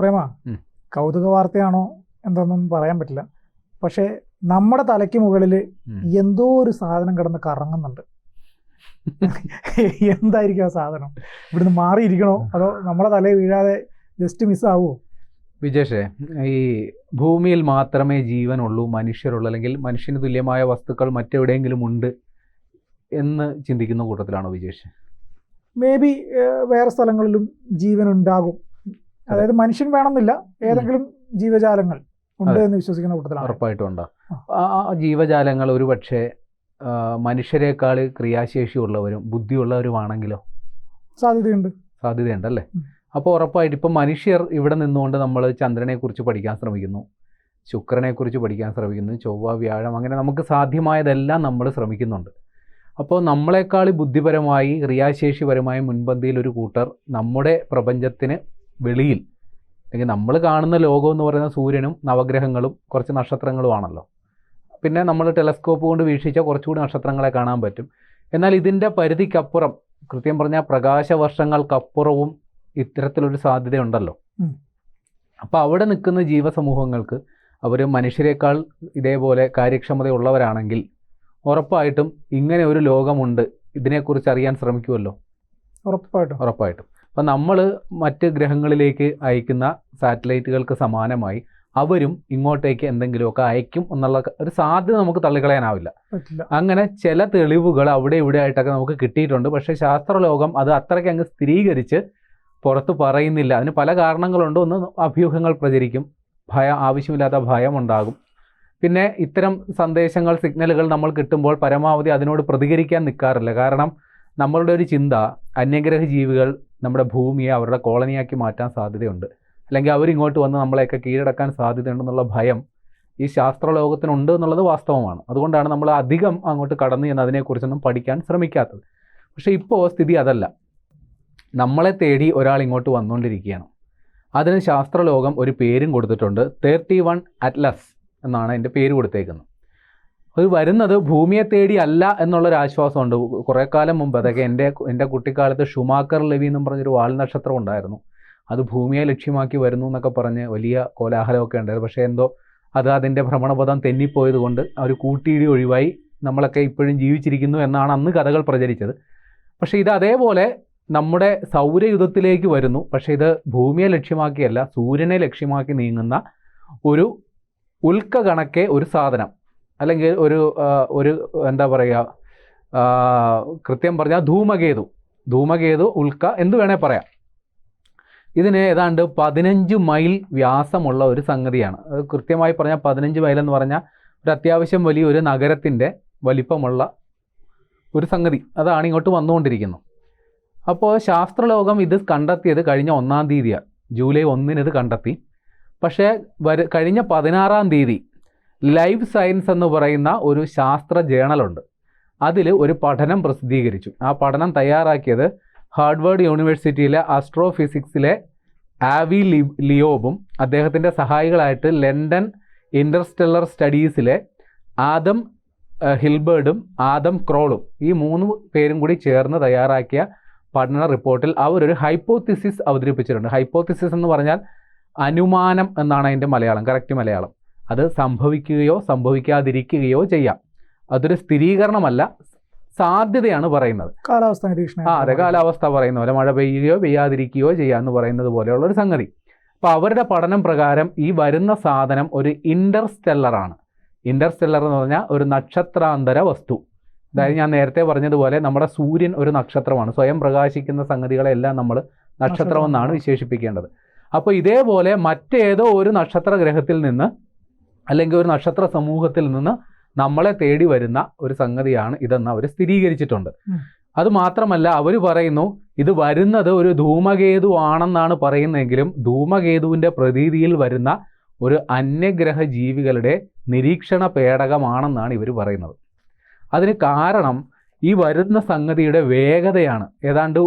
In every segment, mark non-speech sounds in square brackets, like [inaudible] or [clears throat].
പ്രേമ കൗതുക വാർത്തയാണോ എന്തൊന്നും പറയാൻ പറ്റില്ല. പക്ഷേ നമ്മുടെ തലയ്ക്ക് മുകളിൽ എന്തോ ഒരു സാധനം കിടന്ന് കറങ്ങുന്നുണ്ട്. [laughs] എന്തായിരിക്കും ആ സാധനം? ഇവിടുന്ന് മാറിയിരിക്കണോ? അതോ നമ്മുടെ തലയിൽ വീഴാതെ ജസ്റ്റ് മിസ്സാവോ? വിജേഷേ ഈ ഭൂമിയിൽ മാത്രമേ ജീവനുള്ളൂ മനുഷ്യരുള്ളൂ അല്ലെങ്കിൽ മനുഷ്യന് തുല്യമായ വസ്തുക്കൾ മറ്റെവിടെയെങ്കിലും ഉണ്ട് എന്ന് ചിന്തിക്കുന്ന കൂട്ടത്തിലാണോ വിജേഷ്? മേ ബി വേറെ സ്ഥലങ്ങളിലും ജീവൻ ഉണ്ടാകും അതായത് മനുഷ്യൻ വേണമെന്നില്ല ഏതെങ്കിലും ജീവജാലങ്ങൾ ഉണ്ട് എന്ന് വിശ്വസിക്കുന്ന കൂട്ടത്തിലാണ്. ഉറപ്പായിട്ടും ഉണ്ടോ. ആ. ജീവജാലങ്ങൾ ഒരു പക്ഷേ മനുഷ്യരെക്കാൾ ക്രിയാശേഷിയുള്ളവരും ബുദ്ധിയുള്ളവരുമാണെങ്കിലോ? സാധ്യതയുണ്ട്. സാധ്യതയുണ്ടല്ലേ അല്ലേ? അപ്പോൾ ഉറപ്പായിട്ട് ഇപ്പം മനുഷ്യർ ഇവിടെ നിന്നുകൊണ്ട് നമ്മൾ ചന്ദ്രനെക്കുറിച്ച് പഠിക്കാൻ ശ്രമിക്കുന്നു ശുക്രനെക്കുറിച്ച് പഠിക്കാൻ ശ്രമിക്കുന്നു ചൊവ്വ വ്യാഴം അങ്ങനെ നമുക്ക് സാധ്യമായതെല്ലാം നമ്മൾ ശ്രമിക്കുന്നുണ്ട്. അപ്പോൾ നമ്മളെക്കാൾ ബുദ്ധിപരമായി ക്രിയാശേഷിപരമായി മുൻപന്തിയിൽ ഒരു കൂട്ടർ നമ്മുടെ പ്രപഞ്ചത്തിന് വെളിയിൽ. അല്ലെങ്കിൽ നമ്മൾ കാണുന്ന ലോകം എന്ന് പറയുന്ന സൂര്യനും നവഗ്രഹങ്ങളും കുറച്ച് നക്ഷത്രങ്ങളുമാണല്ലോ. പിന്നെ നമ്മൾ ടെലസ്കോപ്പ് കൊണ്ട് വീക്ഷിച്ചാൽ കുറച്ചുകൂടി നക്ഷത്രങ്ങളെ കാണാൻ പറ്റും. എന്നാൽ ഇതിന്റെ പരിധിക്കപ്പുറം കൃത്യം പറഞ്ഞാൽ പ്രകാശവർഷങ്ങൾക്കപ്പുറവും ഇത്തരത്തിലൊരു സാധ്യതയുണ്ടല്ലോ. അപ്പോൾ അവിടെ നിൽക്കുന്ന ജീവസമൂഹങ്ങൾക്ക് അവർ മനുഷ്യരെക്കാൾ ഇതേപോലെ കാര്യക്ഷമതയുള്ളവരാണെങ്കിൽ ഉറപ്പായിട്ടും ഇങ്ങനെ ഒരു ലോകമുണ്ട്. ഇതിനെക്കുറിച്ച് അറിയാൻ ശ്രമിക്കുമല്ലോ? ഉറപ്പായിട്ടും. ഉറപ്പായിട്ടും. അപ്പം നമ്മൾ മറ്റ് ഗ്രഹങ്ങളിലേക്ക് അയക്കുന്ന സാറ്റലൈറ്റുകൾക്ക് സമാനമായി അവരും ഇങ്ങോട്ടേക്ക് എന്തെങ്കിലുമൊക്കെ അയക്കും എന്നുള്ള ഒരു സാധ്യത നമുക്ക് തള്ളിക്കളയാനാവില്ല. അങ്ങനെ ചില തെളിവുകൾ അവിടെ ഇവിടെ ആയിട്ടൊക്കെ നമുക്ക് കിട്ടിയിട്ടുണ്ട്. പക്ഷേ ശാസ്ത്രലോകം അത് അത്രയ്ക്ക് അങ്ങ് സ്ഥിരീകരിച്ച് പുറത്ത് പറയുന്നില്ല. അതിന് പല കാരണങ്ങളുണ്ട്. ഒന്ന് അഭ്യൂഹങ്ങൾ പ്രചരിക്കും. ഭയം ആവശ്യമില്ലാത്ത ഭയം ഉണ്ടാകും. പിന്നെ ഇത്തരം സന്ദേശങ്ങൾ സിഗ്നലുകൾ നമ്മൾ കിട്ടുമ്പോൾ പരമാവധി അതിനോട് പ്രതികരിക്കാൻ നിൽക്കാറില്ല കാരണം നമ്മളുടെ ഒരു ചിന്ത അന്യഗ്രഹ ജീവികൾ നമ്മുടെ ഭൂമിയെ അവരുടെ കോളനിയാക്കി മാറ്റാൻ സാധ്യതയുണ്ട്. അല്ലെങ്കിൽ അവരിങ്ങോട്ട് വന്ന് നമ്മളെയൊക്കെ കീഴടക്കാൻ സാധ്യതയുണ്ടെന്നുള്ള ഭയം ഈ ശാസ്ത്രലോകത്തിനുണ്ട് എന്നുള്ളത് വാസ്തവമാണ്. അതുകൊണ്ടാണ് നമ്മൾ അധികം അങ്ങോട്ട് കടന്നു ചെന്ന് അതിനെക്കുറിച്ചൊന്നും പഠിക്കാൻ ശ്രമിക്കാത്തത്. പക്ഷേ ഇപ്പോൾ സ്ഥിതി അതല്ല. നമ്മളെ തേടി ഒരാൾ ഇങ്ങോട്ട് വന്നുകൊണ്ടിരിക്കുകയാണ്. അതിന് ശാസ്ത്രലോകം ഒരു പേരും കൊടുത്തിട്ടുണ്ട്. തേർട്ടി വൺ അറ്റ്ലസ് എന്നാണ് അതിന്റെ പേര് കൊടുത്തേക്കുന്നത്. അത് വരുന്നത് ഭൂമിയെ തേടി അല്ല എന്നുള്ളൊരു ആശ്വാസമുണ്ട്. കുറേ കാലം മുമ്പ് അതൊക്കെ എന്റെ എന്റെ കുട്ടിക്കാലത്ത് ഷുമാക്കർ ലവി എന്നും പറഞ്ഞൊരു വാൽ നക്ഷത്രം ഉണ്ടായിരുന്നു. അത് ഭൂമിയെ ലക്ഷ്യമാക്കി വരുന്നു എന്നൊക്കെ പറഞ്ഞ് വലിയ കോലാഹലമൊക്കെ ഉണ്ടായിരുന്നു. പക്ഷേ എന്തോ അത് അതിന്റെ ഭ്രമണപഥം തെന്നിപ്പോയത് കൊണ്ട് അവർ കൂട്ടിയിടി ഒഴിവായി നമ്മളൊക്കെ ഇപ്പോഴും ജീവിച്ചിരിക്കുന്നു എന്നാണ് അന്ന് കഥകൾ പ്രചരിച്ചത്. പക്ഷേ ഇത് അതേപോലെ നമ്മുടെ സൗരയുധത്തിലേക്ക് വരുന്നു. പക്ഷേ ഇത് ഭൂമിയെ ലക്ഷ്യമാക്കിയല്ല സൂര്യനെ ലക്ഷ്യമാക്കി നീങ്ങുന്ന ഒരു ഉൽക്ക കണക്കെ ഒരു സാധനം. അല്ലെങ്കിൽ ഒരു ഒരു എന്താ പറയുക കൃത്യം പറഞ്ഞാൽ ധൂമകേതു. ധൂമകേതു ഉൽക്ക എന്ത് വേണേൽ പറയാം. ഇതിന് ഏതാണ്ട് പതിനഞ്ച് മൈൽ വ്യാസമുള്ള ഒരു സംഗതിയാണ്. അത് കൃത്യമായി പറഞ്ഞാൽ പതിനഞ്ച് മൈൽ എന്ന് പറഞ്ഞാൽ ഒരു അത്യാവശ്യം വലിയ ഒരു നഗരത്തിന്റെ വലിപ്പമുള്ള ഒരു സംഗതി. അതാണ് ഇങ്ങോട്ട് വന്നുകൊണ്ടിരിക്കുന്നത് അപ്പോൾ ശാസ്ത്രലോകം ഇത് കണ്ടെത്തിയത് കഴിഞ്ഞ ഒന്നാം തീയതിയാണ്. ജൂലൈ ഒന്നിന് ഇത് കണ്ടെത്തി. പക്ഷേ വര കഴിഞ്ഞ പതിനാറാം തീയതി ലൈഫ് സയൻസ് എന്ന് പറയുന്ന ഒരു ശാസ്ത്ര ജേണലുണ്ട് അതിൽ ഒരു പഠനം പ്രസിദ്ധീകരിച്ചു. ആ പഠനം തയ്യാറാക്കിയത് ഹാർഡ്വേർഡ് യൂണിവേഴ്സിറ്റിയിലെ ആസ്ട്രോഫിസിക്സിലെ ആവി ലി ലിയോബും അദ്ദേഹത്തിന്റെ സഹായികളായിട്ട് ലണ്ടൻ ഇന്റർസ്റ്റെല്ലർ സ്റ്റഡീസിലെ ആദം ഹിൽബേർഡും ആദം ക്രോളും ഈ മൂന്ന് പേരും കൂടി ചേർന്ന് തയ്യാറാക്കിയ പഠന റിപ്പോർട്ടിൽ അവരൊരു ഹൈപ്പോത്തിസിസ് അവതരിപ്പിച്ചിട്ടുണ്ട്. ഹൈപ്പോത്തിസിസ് എന്ന് പറഞ്ഞാൽ അനുമാനം എന്നാണ് അതിന്റെ മലയാളം കറക്റ്റ് മലയാളം. അത് സംഭവിക്കുകയോ സംഭവിക്കാതിരിക്കുകയോ ചെയ്യാം. അതൊരു സ്ഥിരീകരണമല്ല സാധ്യതയാണ് പറയുന്നത്. കാലാവസ്ഥ നിരീക്ഷണം ആ അതെ കാലാവസ്ഥ പറയുന്ന പോലെ മഴ പെയ്യുകയോ പെയ്യാതിരിക്കുകയോ ചെയ്യാന്ന് പറയുന്നത് പോലെയുള്ള ഒരു സംഗതി. അപ്പോൾ അവരുടെ പഠനം പ്രകാരം ഈ വരുന്ന സാധനം ഒരു ഇന്റർസ്റ്റെല്ലറാണ് ഇന്റർസ്റ്റെല്ലർ എന്ന് പറഞ്ഞാൽ ഒരു നക്ഷത്രാന്തര വസ്തു. അതായത് ഞാൻ നേരത്തെ പറഞ്ഞതുപോലെ നമ്മുടെ സൂര്യൻ ഒരു നക്ഷത്രമാണ്. സ്വയം പ്രകാശിക്കുന്ന സംഗതികളെല്ലാം നമ്മൾ നക്ഷത്രമെന്നാണ് വിശേഷിപ്പിക്കേണ്ടത്. അപ്പോൾ ഇതേപോലെ മറ്റേതോ ഒരു നക്ഷത്ര ഗ്രഹത്തിൽ നിന്ന് അല്ലെങ്കിൽ ഒരു നക്ഷത്ര സമൂഹത്തിൽ നിന്ന് നമ്മളെ തേടി വരുന്ന ഒരു സംഗതിയാണ് ഇതെന്ന് അവർ സ്ഥിരീകരിച്ചിട്ടുണ്ട്. അത് മാത്രമല്ല അവർ പറയുന്നു ഇത് വരുന്നത് ഒരു ധൂമകേതു ആണെന്നാണ് പറയുന്നതെങ്കിലും ധൂമകേതുവിന്റെ പ്രതീതിയിൽ വരുന്ന ഒരു അന്യഗ്രഹ ജീവികളുടെ നിരീക്ഷണ പേടകമാണെന്നാണ് ഇവർ പറയുന്നത്. അതിന് കാരണം ഈ വരുന്ന സംഗതിയുടെ വേഗതയാണ്. ഏതാണ്ട്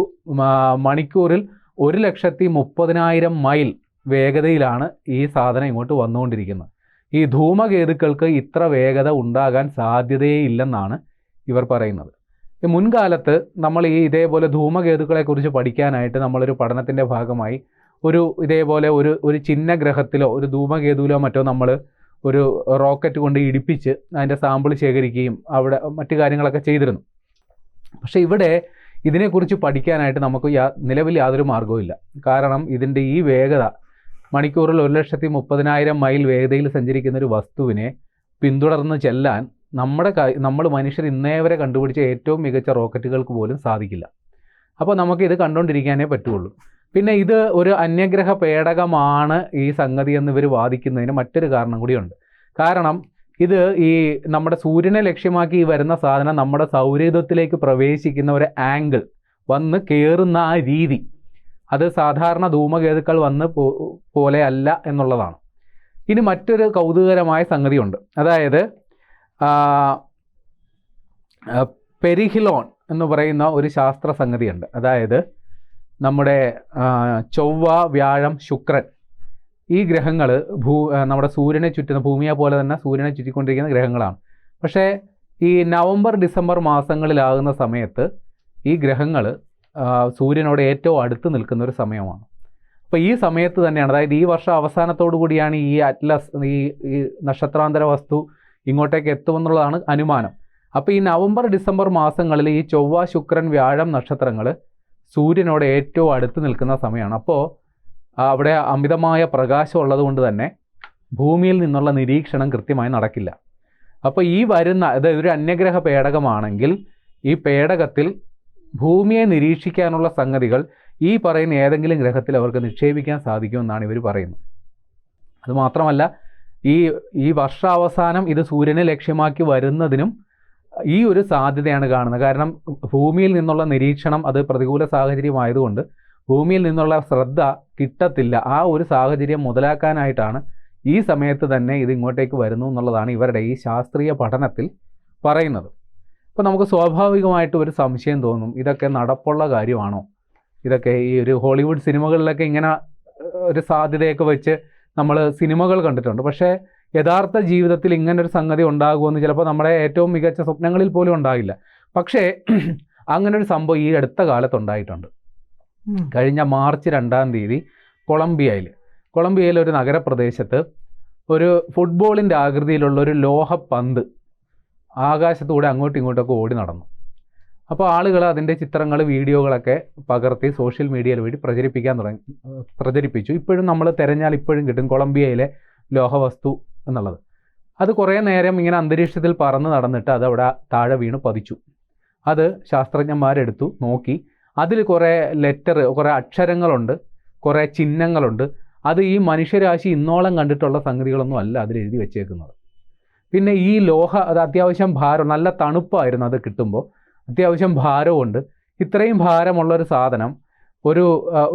മണിക്കൂറിൽ ഒരു ലക്ഷത്തി മുപ്പതിനായിരം മൈൽ വേഗതയിലാണ് ഈ സാധനം ഇങ്ങോട്ട് വന്നുകൊണ്ടിരിക്കുന്നത്. ഈ ധൂമകേതുക്കൾക്ക് ഇത്ര വേഗത ഉണ്ടാകാൻ സാധ്യതയില്ലെന്നാണ് ഇവർ പറയുന്നത്. മുൻകാലത്ത് നമ്മൾ ഈ ഇതേപോലെ ധൂമകേതുക്കളെക്കുറിച്ച് പഠിക്കാനായിട്ട് നമ്മളൊരു പഠനത്തിന്റെ ഭാഗമായി ഒരു ഇതേപോലെ ഒരു ഒരു ചിഹ്ന ഗ്രഹത്തിലോ ഒരു ധൂമകേതുവിലോ മറ്റോ നമ്മൾ ഒരു റോക്കറ്റ് കൊണ്ട് ഇടിപ്പിച്ച് അതിന്റെ സാമ്പിൾ ശേഖരിക്കുകയും അവിടെ മറ്റു കാര്യങ്ങളൊക്കെ ചെയ്തിരുന്നു. പക്ഷേ ഇവിടെ ഇതിനെക്കുറിച്ച് പഠിക്കാനായിട്ട് നമുക്ക് യാ നിലവിൽ യാതൊരു മാർഗവും കാരണം ഇതിന്റെ ഈ വേഗത മണിക്കൂറിൽ ഒരു ലക്ഷത്തി മുപ്പതിനായിരം മൈൽ വേഗതയിൽ സഞ്ചരിക്കുന്ന ഒരു വസ്തുവിനെ പിന്തുടർന്ന് ചെല്ലാൻ നമ്മുടെ നമ്മൾ മനുഷ്യർ ഇന്നേ വരെ കണ്ടുപിടിച്ച ഏറ്റവും മികച്ച റോക്കറ്റുകൾക്ക് പോലും സാധിക്കില്ല. അപ്പോൾ നമുക്ക് ഇത് കണ്ടുകൊണ്ടിരിക്കാനേ പറ്റുള്ളൂ. പിന്നെ ഇത് ഒരു അന്യഗ്രഹ പേടകമാണ് ഈ സംഗതി എന്ന് ഇവർ വാദിക്കുന്നതിന് മറ്റൊരു കാരണം കൂടിയുണ്ട്. കാരണം ഇത് ഈ നമ്മുടെ സൂര്യനെ ലക്ഷ്യമാക്കി ഈ വരുന്ന സാധനം നമ്മുടെ സൗരയുധത്തിലേക്ക് പ്രവേശിക്കുന്ന ഒരു ആംഗിൾ വന്ന് കയറുന്ന ആ രീതി അത് സാധാരണ ധൂമകേതുക്കൾ വന്ന് പോലെയല്ല എന്നുള്ളതാണ്. ഇനി മറ്റൊരു കൗതുകകരമായ സംഗതിയുണ്ട്. അതായത് പെരിഹിലോൺ എന്ന് പറയുന്ന ഒരു ശാസ്ത്ര സംഗതിയുണ്ട്. അതായത് നമ്മുടെ ചൊവ്വ വ്യാഴം ശുക്രൻ ഈ ഗ്രഹങ്ങൾ ഭൂ നമ്മുടെ സൂര്യനെ ചുറ്റുന്ന ഭൂമിയെ പോലെ തന്നെ സൂര്യനെ ചുറ്റിക്കൊണ്ടിരിക്കുന്ന ഗ്രഹങ്ങളാണ്. പക്ഷേ ഈ നവംബർ ഡിസംബർ മാസങ്ങളിലാകുന്ന സമയത്ത് ഈ ഗ്രഹങ്ങൾ സൂര്യനോട് ഏറ്റവും അടുത്ത് നിൽക്കുന്ന ഒരു സമയമാണ്. അപ്പോൾ ഈ സമയത്ത് തന്നെയാണ് അതായത് ഈ വർഷം അവസാനത്തോടു കൂടിയാണ് ഈ അറ്റ്ലസ് ഈ ഈ നക്ഷത്രാന്തര വസ്തു ഇങ്ങോട്ടേക്ക് എത്തുമെന്നുള്ളതാണ് അനുമാനം. അപ്പോൾ ഈ നവംബർ ഡിസംബർ മാസങ്ങളിൽ ഈ ചൊവ്വ ശുക്രൻ വ്യാഴം നക്ഷത്രങ്ങൾ സൂര്യനോട് ഏറ്റവും അടുത്ത് നിൽക്കുന്ന സമയമാണ്. അപ്പോൾ അവിടെ അമിതമായ പ്രകാശം ഉള്ളതുകൊണ്ട് തന്നെ ഭൂമിയിൽ നിന്നുള്ള നിരീക്ഷണം കൃത്യമായി നടക്കില്ല. അപ്പോൾ ഈ വരുന്ന അതായത് ഒരു അന്യഗ്രഹ പേടകമാണെങ്കിൽ ഈ പേടകത്തിൽ ഭൂമിയെ നിരീക്ഷിക്കാനുള്ള സംഗതികൾ ഈ പറയുന്ന ഏതെങ്കിലും ഗ്രഹത്തിൽ അവർക്ക് നിക്ഷേപിക്കാൻ സാധിക്കുമെന്നാണ് ഇവർ പറയുന്നത്. അതുമാത്രമല്ല ഈ ഈ വർഷാവസാനം ഇത് സൂര്യനെ ലക്ഷ്യമാക്കി വരുന്നതിനും ഈ ഒരു സാധ്യതയാണ് കാണുന്നത്. കാരണം ഭൂമിയിൽ നിന്നുള്ള നിരീക്ഷണം അത് പ്രതികൂല സാഹചര്യമായതുകൊണ്ട് ഭൂമിയിൽ നിന്നുള്ള ശ്രദ്ധ കിട്ടത്തില്ല. ആ ഒരു സാഹചര്യം മുതലാക്കാനായിട്ടാണ് ഈ സമയത്ത് തന്നെ ഇത് ഇങ്ങോട്ടേക്ക് വരുന്നു എന്നുള്ളതാണ് ഇവരുടെ ഈ ശാസ്ത്രീയ പഠനത്തിൽ പറയുന്നത്. അപ്പോൾ നമുക്ക് സ്വാഭാവികമായിട്ട് ഒരു സംശയം തോന്നും ഇതൊക്കെ നടപ്പുള്ള കാര്യമാണോ? ഇതൊക്കെ ഈ ഒരു ഹോളിവുഡ് സിനിമകളിലൊക്കെ ഇങ്ങനെ ഒരു സാധ്യതയൊക്കെ വെച്ച് നമ്മൾ സിനിമകൾ കണ്ടിട്ടുണ്ട്. പക്ഷേ യഥാർത്ഥ ജീവിതത്തിൽ ഇങ്ങനെ ഒരു സംഗതി ഉണ്ടാകുമെന്ന് ചിലപ്പോൾ നമ്മുടെ ഏറ്റവും മികച്ച സ്വപ്നങ്ങളിൽ പോലും ഉണ്ടാകില്ല. പക്ഷേ [clears throat] അങ്ങനെ ഒരു സംഭവം ഈ അടുത്ത കാലത്ത് ഉണ്ടായിട്ടുണ്ട്. കഴിഞ്ഞ മാർച്ച് രണ്ടാം തീയതി കൊളംബിയയിൽ കൊളംബിയയിലെ. ഒരു നഗരപ്രദേശത്ത് ഒരു ഫുട്ബോളിന്റെ ആകൃതിയിലുള്ള ഒരു ലോഹ പന്ത് ആകാശത്തൂടെ അങ്ങോട്ടും ഇങ്ങോട്ടൊക്കെ ഓടി നടന്നു. അപ്പോൾ ആളുകൾ അതിന്റെ ചിത്രങ്ങൾ വീഡിയോകളൊക്കെ പകർത്തി സോഷ്യൽ മീഡിയയിൽ വഴി പ്രചരിപ്പിക്കാൻ തുടങ്ങി പ്രചരിപ്പിച്ചു. ഇപ്പോഴും നമ്മൾ തിരഞ്ഞാൽ ഇപ്പോഴും കിട്ടും കൊളംബിയയിലെ ലോഹവസ്തു എന്നുള്ളത്. അത് കുറേ നേരം ഇങ്ങനെ അന്തരീക്ഷത്തിൽ പറന്ന് നടന്നിട്ട് അത് അവിടെ താഴെ വീണ് പതിച്ചു. അത് ശാസ്ത്രജ്ഞന്മാരെടുത്തു നോക്കി. അതിൽ കുറേ ലെറ്റർ കുറേ അക്ഷരങ്ങളുണ്ട് കുറേ ചിഹ്നങ്ങളുണ്ട്. അത് ഈ മനുഷ്യരാശി ഇന്നോളം കണ്ടിട്ടുള്ള സംഗതികളൊന്നും അല്ല അതിൽ എഴുതി വെച്ചേക്കുന്നത്. പിന്നെ ഈ ലോഹ അത് അത്യാവശ്യം ഭാരം നല്ല തണുപ്പായിരുന്നു അത് കിട്ടുമ്പോൾ അത്യാവശ്യം ഭാരമുണ്ട് ഇത്രയും ഭാരമുള്ള ഒരു സാധനം ഒരു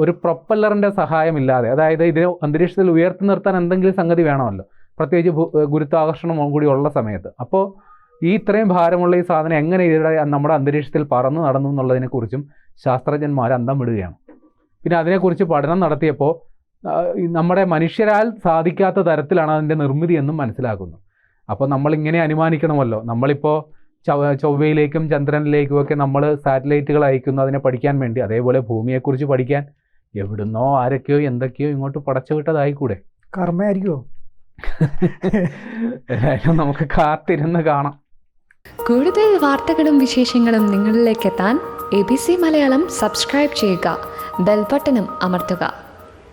ഒരു പ്രൊപ്പല്ലറിന്റെ സഹായമില്ലാതെ അതായത് ഇതിനെ അന്തരീക്ഷത്തിൽ ഉയർത്തി നിർത്താൻ എന്തെങ്കിലും സംഗതി വേണമല്ലോ. പ്രത്യേകിച്ച് ഗുരുത്വാകർഷണം കൂടി ഉള്ള സമയത്ത്. അപ്പോൾ ഈ ഇത്രയും ഭാരമുള്ള ഈ സാധനം എങ്ങനെ ഇവിടെ നമ്മുടെ അന്തരീക്ഷത്തിൽ പറന്നു നടന്നു എന്നുള്ളതിനെക്കുറിച്ചും ശാസ്ത്രജ്ഞന്മാർ അന്തം വിടുകയാണ് പിന്നെ അതിനെക്കുറിച്ച് പഠനം നടത്തിയപ്പോൾ നമ്മുടെ മനുഷ്യരാൽ സാധിക്കാത്ത തരത്തിലാണ് അതിന്റെ നിർമ്മിതി എന്നും മനസ്സിലാക്കുന്നു. അപ്പോൾ നമ്മളിങ്ങനെ അനുമാനിക്കണമല്ലോ. നമ്മളിപ്പോൾ ചൊവ്വ ചൊവ്വയിലേക്കും ചന്ദ്രനിലേക്കും ഒക്കെ നമ്മൾ സാറ്റലൈറ്റുകൾ അയക്കുന്നു അതിനെ പഠിക്കാൻ വേണ്ടി. അതേപോലെ ഭൂമിയെക്കുറിച്ച് പഠിക്കാൻ. എവിടുന്നോ ആരൊക്കെയോ എന്തൊക്കെയോ ഇങ്ങോട്ട് പടച്ചു വിട്ടതായിക്കൂടെ? കർമ്മയായിരിക്കുമോ നമുക്ക് കാത്തിരുന്ന് കാണാം. കൂടുതൽ വാർത്തകളും വിശേഷങ്ങളും നിങ്ങളിലേക്ക് എത്താൻ A B C Malayalam subscribe ചെയ്യുക. ബെൽബട്ടനും അമർത്തുക.